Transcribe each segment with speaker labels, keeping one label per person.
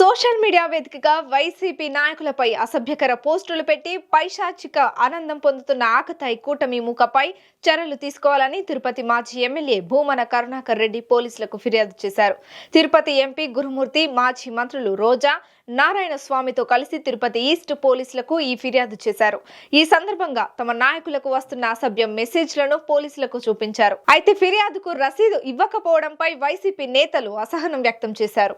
Speaker 1: Social media వేదికగా YCP నాయకులపై అసభ్యకర పోస్టులు పెట్టి పైశాచిక ఆనందం పొందుతున్న ఆకతాయి కూటమి ముఖపై చర్యలు తీసుకోవాలని తిరుపతి మాజీ ఎమ్మెల్యే భూమన కరుణాకర్ రెడ్డి పోలీసులకు ఫిర్యాదు చేశారు. తిరుపతి ఎంపీ గురుమూర్తి మాజీ మంత్రులు రోజా నారాయణ స్వామితో కలిసి తిరుపతి ఈస్ట్ పోలీసులకు ఈ ఫిర్యాదు చేశారు. ఈ సందర్భంగా తమ నాయకులకు వస్తున్న అసభ్యం మెసేజ్లను పోలీసులకు చూపించారు. అయితే ఫిర్యాదుకు రసీదు ఇవ్వకపోవడంపై వైసీపీ నేతలు అసహనం వ్యక్తం చేశారు.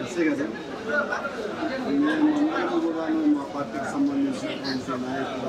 Speaker 2: అంతే కదా మేమందరం కూడా మా పార్టీకి సంబంధించినటువంటి నాయకులు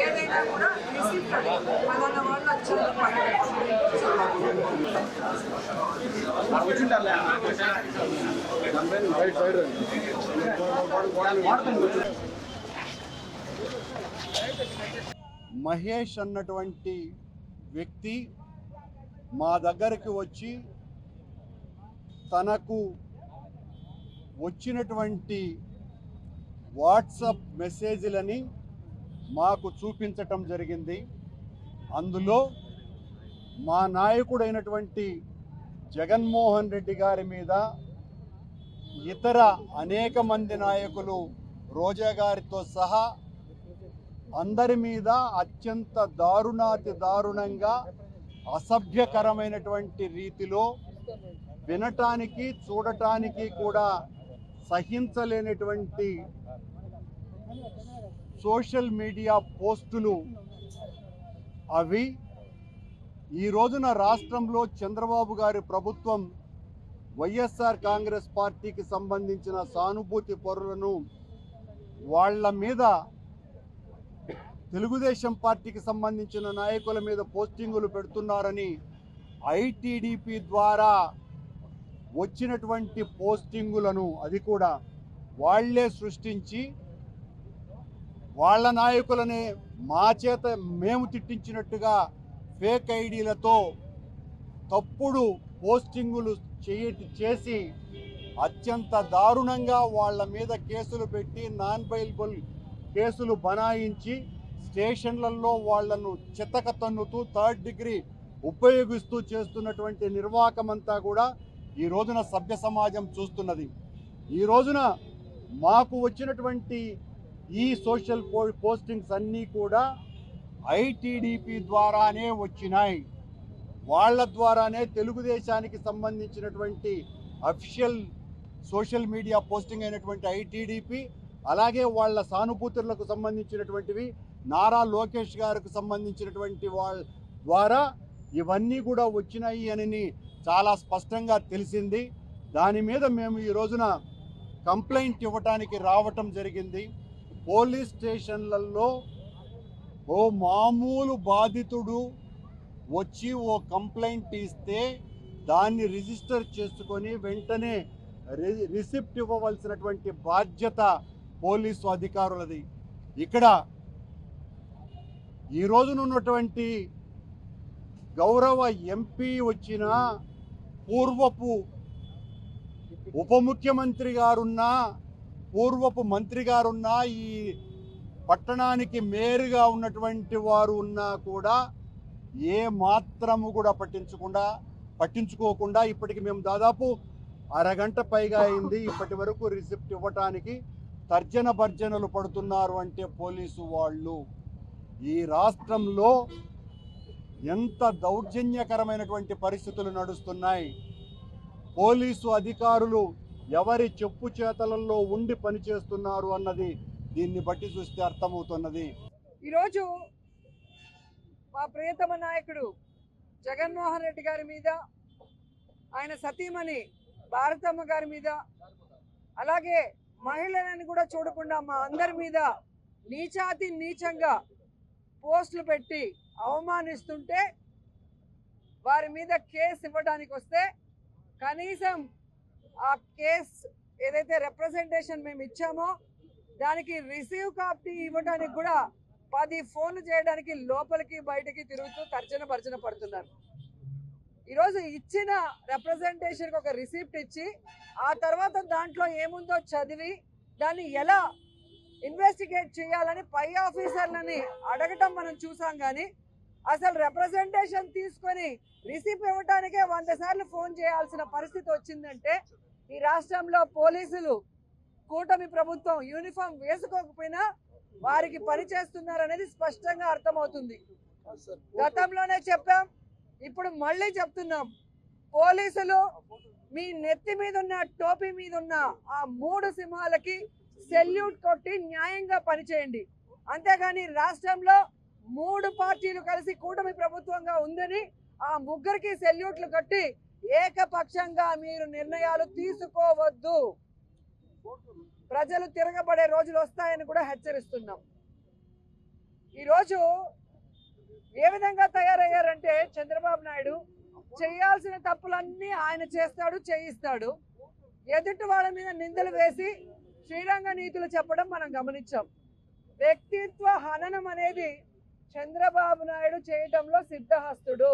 Speaker 3: ఏదైనా కూడా రిసీప్ట్ పలానా వాళ్ళు వచ్చారు
Speaker 2: మహేష్ అన్నటువంటి వ్యక్తి మా దగ్గరికి వచ్చి తనకు వచ్చినటువంటి వాట్సప్ మెసేజ్లని మాకు చూపించటం జరిగింది. అందులో మా నాయకుడైనటువంటి జగన్మోహన్ రెడ్డి గారి మీద ఇతర అనేక మంది నాయకులు రోజా గారితో సహా అందరి మీద అత్యంత దారుణాతి దారుణంగా అసభ్యకరమైనటువంటి రీతిలో వినటానికి చూడటానికి కూడా సహించలేనటువంటి సోషల్ మీడియా పోస్టులు అవి. ఈ రోజున రాష్ట్రంలో చంద్రబాబు గారి ప్రభుత్వం వైఎస్ఆర్ కాంగ్రెస్ పార్టీకి సంబంధించిన సానుభూతి పరులను వాళ్ళ మీద తెలుగుదేశం పార్టీకి సంబంధించిన నాయకుల మీద పోస్టింగులు పెడుతున్నారని ఐటీడీపీ ద్వారా వచ్చినటువంటి పోస్టింగులను అది కూడా వాళ్ళే సృష్టించి వాళ్ళ నాయకులనే మా చేత మేము తిట్టించినట్టుగా ఫేక్ ఐడీలతో తప్పుడు పోస్టింగులు చేయ చేసి అత్యంత దారుణంగా వాళ్ళ మీద కేసులు పెట్టి నాన్ బైల్బుల్ కేసులు బనాయించి స్టేషన్లలో వాళ్ళను చితక తన్నుతూ థర్డ్ డిగ్రీ ఉపయోగిస్తూ చేస్తున్నటువంటి నిర్వాహకమంతా కూడా ఈ రోజున సభ్య సమాజం చూస్తున్నది. ఈ రోజున మాకు వచ్చినటువంటి ఈ సోషల్ పో పోస్టింగ్స్ అన్నీ కూడా ఐటీడీపీ ద్వారానే వచ్చినాయి. వాళ్ళ ద్వారానే తెలుగుదేశానికి సంబంధించినటువంటి అఫిషియల్ సోషల్ మీడియా పోస్టింగ్ అయినటువంటి ఐటీడీపీ అలాగే వాళ్ళ సానుభూతులకు సంబంధించినటువంటివి నారా లోకేష్ గారికి సంబంధించినటువంటి వాళ్ళ ద్వారా ఇవన్నీ కూడా వచ్చినాయి అని చాలా స్పష్టంగా తెలిసింది. దాని మీద మేము ఈ రోజున కంప్లైంట్ ఇవ్వటానికి రావటం జరిగింది. పోలీస్ స్టేషన్లలో ఓ మామూలు బాధితుడు వచ్చి ఓ కంప్లైంట్ ఇస్తే దాన్ని రిజిస్టర్ చేసుకొని వెంటనే రిసిప్ట్ ఇవ్వవలసినటువంటి బాధ్యత పోలీసు అధికారులది. ఇక్కడ ఈ రోజున ఉన్నటువంటి గౌరవ ఎంపీ వచ్చిన పూర్వపు ఉప ముఖ్యమంత్రి గారున్నా పూర్వపు మంత్రి గారున్నా ఈ పట్టణానికి మేరుగా ఉన్నటువంటి వారు ఉన్నా కూడా ఏ మాత్రము కూడా పట్టించకుండా పట్టించుకోకుండా ఇప్పటికి మేము దాదాపు అరగంట పైగా అయింది. ఇప్పటి వరకు రిసిప్ట్ ఇవ్వటానికి తర్జన భర్జనలు పడుతున్నారు అంటే పోలీసు వాళ్ళు. ఈ రాష్ట్రంలో ఎంత దౌర్జన్యకరమైనటువంటి పరిస్థితులు నడుస్తున్నాయి. పోలీసు అధికారులు ఎవరి చెప్పు చేతలలో ఉండి పనిచేస్తున్నారు అన్నది దీన్ని బట్టి చూస్తే అర్థమవుతున్నది.
Speaker 3: ఈరోజు మా ప్రియతమ నాయకుడు జగన్మోహన్ రెడ్డి గారి మీద ఆయన సతీమణి భారతమ్మ గారి మీద అలాగే మహిళలను కూడా చూడకుండా మా అందరి మీద నీచాతి నీచంగా పోస్టులు పెట్టి అవమానిస్తుంటే వారి మీద కేసు ఇవ్వడానికి వస్తే కనీసం ఆ కేసు ఏదైతే రిప్రజెంటేషన్ మేము ఇచ్చామో దానికి రిసీవ్ కాపీ ఇవ్వడానికి కూడా పది ఫోన్లు చేయడానికి లోపలికి బయటకి తిరుగుతూ తర్జన భర్జన పడుతున్నారు. ఈరోజు ఇచ్చిన రిప్రజెంటేషన్కి ఒక రిసిప్ట్ ఇచ్చి ఆ తర్వాత దాంట్లో ఏముందో చదివి దాన్ని ఎలా ఇన్వెస్టిగేట్ చేయాలని పై ఆఫీసర్లని అడగటం మనం చూసాం కానీ అసలు రిప్రజెంటేషన్ తీసుకొని రిసిప్ట్ ఇవ్వటానికే వంద సార్లు ఫోన్ చేయాల్సిన పరిస్థితి వచ్చిందంటే ఈ రాష్ట్రంలో పోలీసులు కూటమి ప్రభుత్వం యూనిఫామ్ వేసుకోకపోయినా వారికి పని చేస్తున్నారనేది స్పష్టంగా అర్థమవుతుంది. గతంలోనే చెప్పాం ఇప్పుడు మళ్ళీ చెప్తున్నాం. పోలీసులు మీ నెత్తి మీద ఉన్న టోపీ మీద ఉన్న ఆ మూడు సింహాలకి సెల్యూట్ కొట్టి న్యాయంగా పనిచేయండి. అంతేగాని రాష్ట్రంలో మూడు పార్టీలు కలిసి కూటమి ప్రభుత్వంగా ఉందని ఆ ముగ్గురికి సెల్యూట్లు కట్టి ఏకపక్షంగా మీరు నిర్ణయాలు తీసుకోవద్దు. ప్రజలు తిరగబడే రోజులు వస్తాయని కూడా హెచ్చరిస్తున్నాం. ఈరోజు ఏ విధంగా తయారయ్యారంటే చంద్రబాబు నాయుడు చేయాల్సిన తప్పులన్నీ ఆయన చేస్తాడు చేయిస్తాడు. ఎదుటి వాళ్ళ మీద నిందలు వేసి శ్రీరంగ నీతులు చెప్పడం మనం గమనించాం. వ్యక్తిత్వ హననం అనేది చంద్రబాబు నాయుడు చేయటంలో సిద్ధహస్తుడు.